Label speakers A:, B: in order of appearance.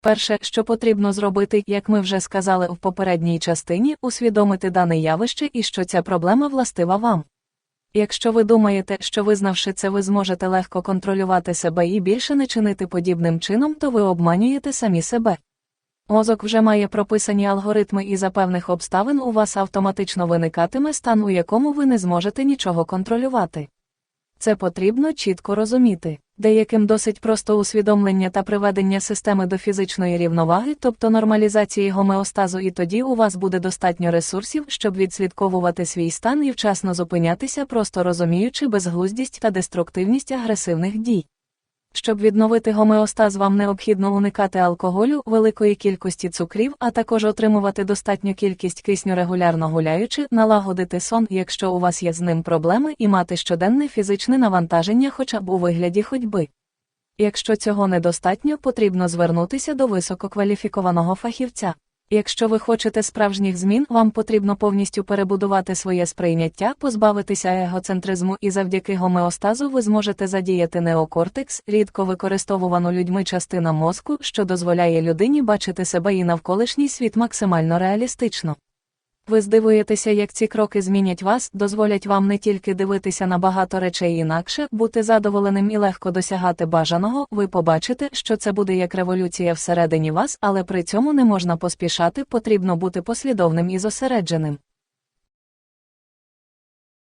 A: Перше, що потрібно зробити, як ми вже сказали в попередній частині, усвідомити дане явище і що ця проблема властива вам. Якщо ви думаєте, що визнавши це, ви зможете легко контролювати себе і більше не чинити подібним чином, то ви обманюєте самі себе. Мозок вже має прописані алгоритми і за певних обставин у вас автоматично виникатиме стан, у якому ви не зможете нічого контролювати. Це потрібно чітко розуміти. Деяким досить просто усвідомлення та приведення системи до фізичної рівноваги, тобто нормалізації гомеостазу, і тоді у вас буде достатньо ресурсів, щоб відслідковувати свій стан і вчасно зупинятися, просто розуміючи безглуздість та деструктивність агресивних дій. Щоб відновити гомеостаз, вам необхідно уникати алкоголю, великої кількості цукрів, а також отримувати достатню кількість кисню регулярно гуляючи, налагодити сон, якщо у вас є з ним проблеми, і мати щоденне фізичне навантаження хоча б у вигляді ходьби. Якщо цього недостатньо, потрібно звернутися до висококваліфікованого фахівця. Якщо ви хочете справжніх змін, вам потрібно повністю перебудувати своє сприйняття, позбавитися егоцентризму і завдяки гомеостазу ви зможете задіяти неокортекс, рідко використовувану людьми частина мозку, що дозволяє людині бачити себе і навколишній світ максимально реалістично. Ви здивуєтеся, як ці кроки змінять вас, дозволять вам не тільки дивитися на багато речей інакше, бути задоволеним і легко досягати бажаного, ви побачите, що це буде як революція всередині вас, але при цьому не можна поспішати, потрібно бути послідовним і зосередженим.